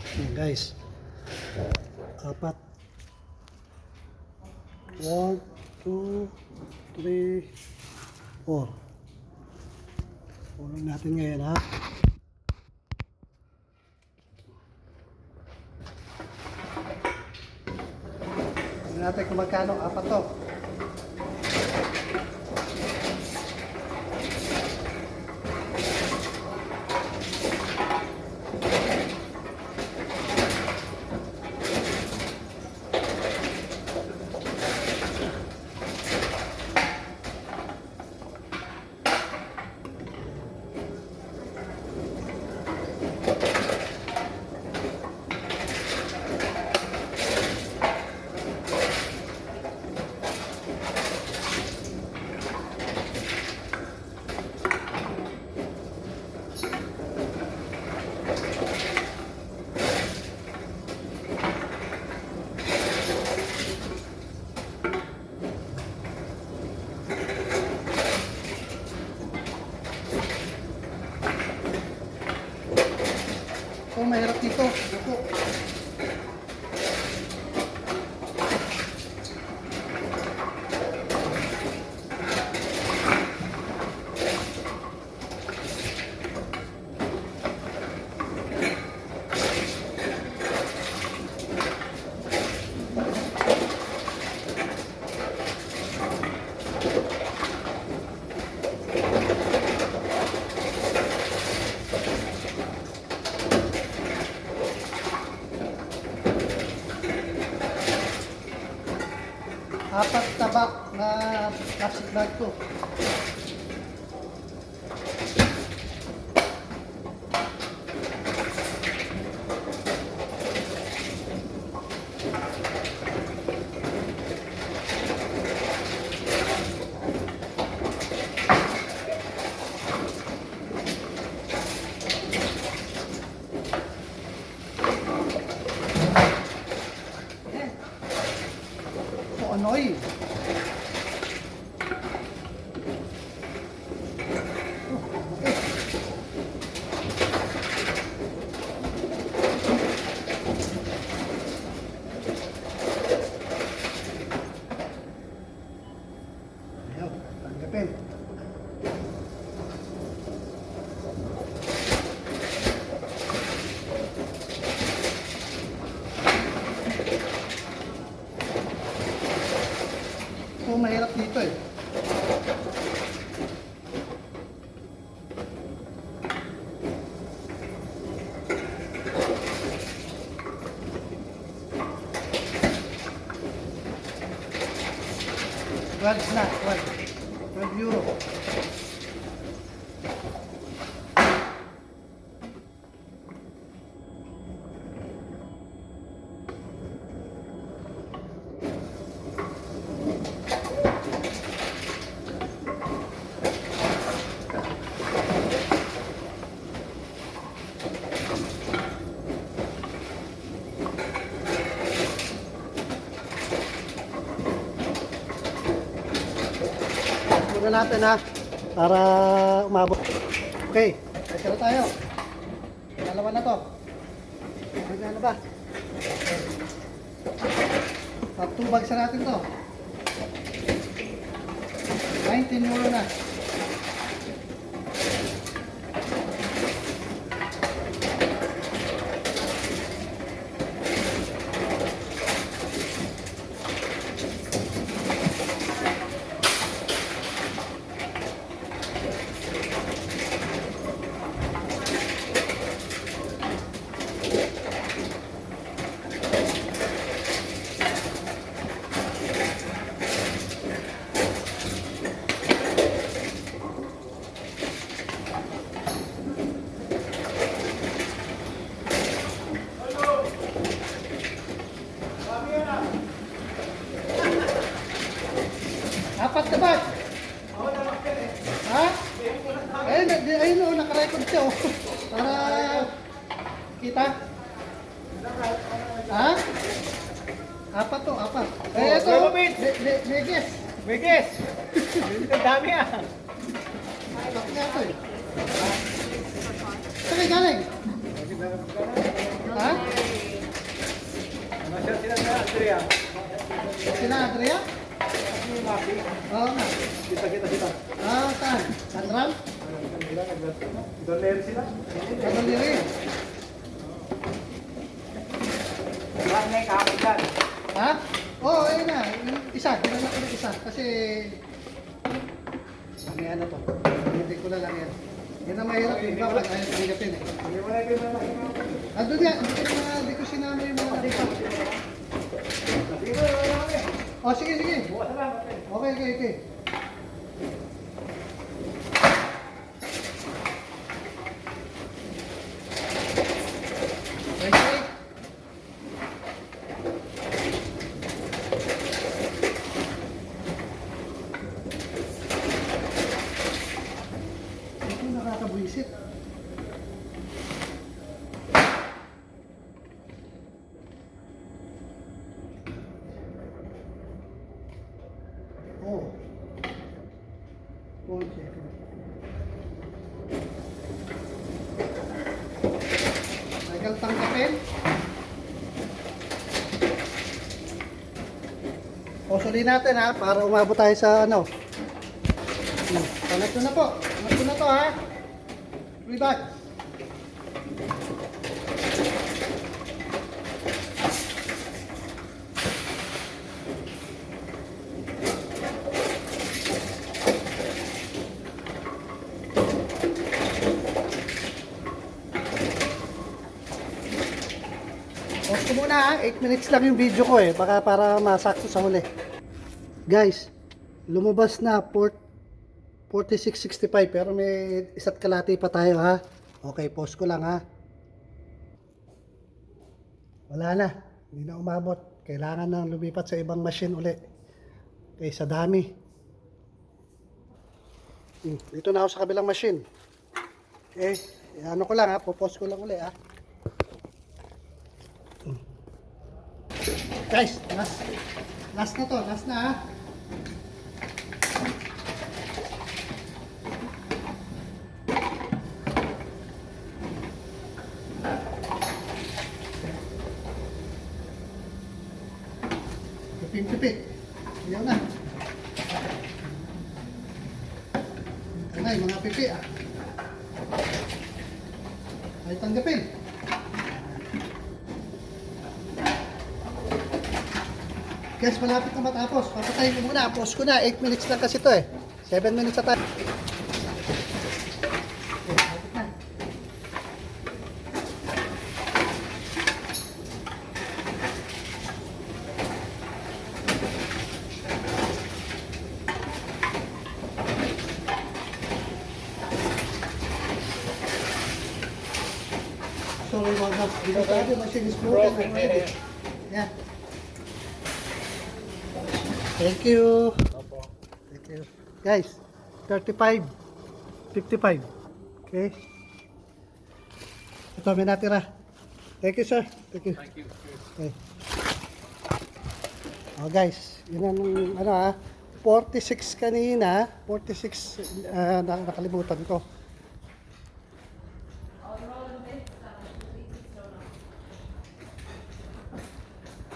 Ayan, guys. Apat. One, two, three, four. Pulong natin ngayon ha. Tingnan natin kung magkano apat to. Oh, mahirap dito. Ako. Apat taba na plastic bag to. So annoying. Ayaw, tanggapin. So, mahirap dito eh. Twelve na, twelve. Twelve euro. Muna natin ha, para umabot. Okay, kasi na tayo. Dalawa na to. Magkano ba? Top 2 bags na natin to. 19 euro na. oh, nakarecord siya oh. Para kita. Ha? Apat to, apat. Eh, oh, ito. Oh, Bigas. Bigas. Ang dami ah. Bakit nga ito eh. Saan galing? Ha? Sila Andrea. Sila Andrea? Oo nga. Kita-kita kita. Ah, saan? Sandram? Ano nila eh? Wala na dyan. Ha? Oo, oh, ayun na. Isa, dinala ko ng isa. Kasi... May ano to. Hindi ko na lang yan. Yan ang mahirap. Iba, pag ayaw tanggapin eh. Hindi mo na pinapakita. Andun yan. Hindi ko, na, hindi ko sinama yung mga dito. Sige wala kami. Oh, sige, sige. Okay, okay. Okay. Ito nakakabwisit. Oh. One second. Tagal tanggapin. Posuli natin ha, para umabot tayo sa ano. Hmm. Pangat na po. Pangat na to ha. Three bags. Ha. 8 minutes lang yung video ko eh. Baka para masakto sa huli. Guys, lumabas na port 4665 pero may isa't kalati pa tayo ha. Okay, pause ko lang ha. Wala na. Hindi na umabot. Kailangan nang lumipat sa ibang machine uli. Okay, sa dami. Hmm, Dito na ako sa kabilang machine. Okay, ano ko lang ha. Pupause ko lang uli ha. Guys, last, last na to, last na ha. Piping-pipik. Ayaw na. Ito na yung mga pipi ah. Guys, malapit na matapos. Papatayin ko muna. Pause ko na. 8 minutes lang kasi to eh. 7 minutes na tayo. Okay, malapit na. Sorry mga guys. Dito tayo. Machine is broken already. Yeah. Thank you. Thank you. Guys, 35, 55. Okay. Ito, may natira. Thank you, sir. Thank you. Thank you. Okay. Oh, guys, yun ang, ano ah, 46 kanina, 46, ah, na- nakalimutan ko.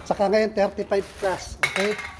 Saka ngayon 35 plus, okay?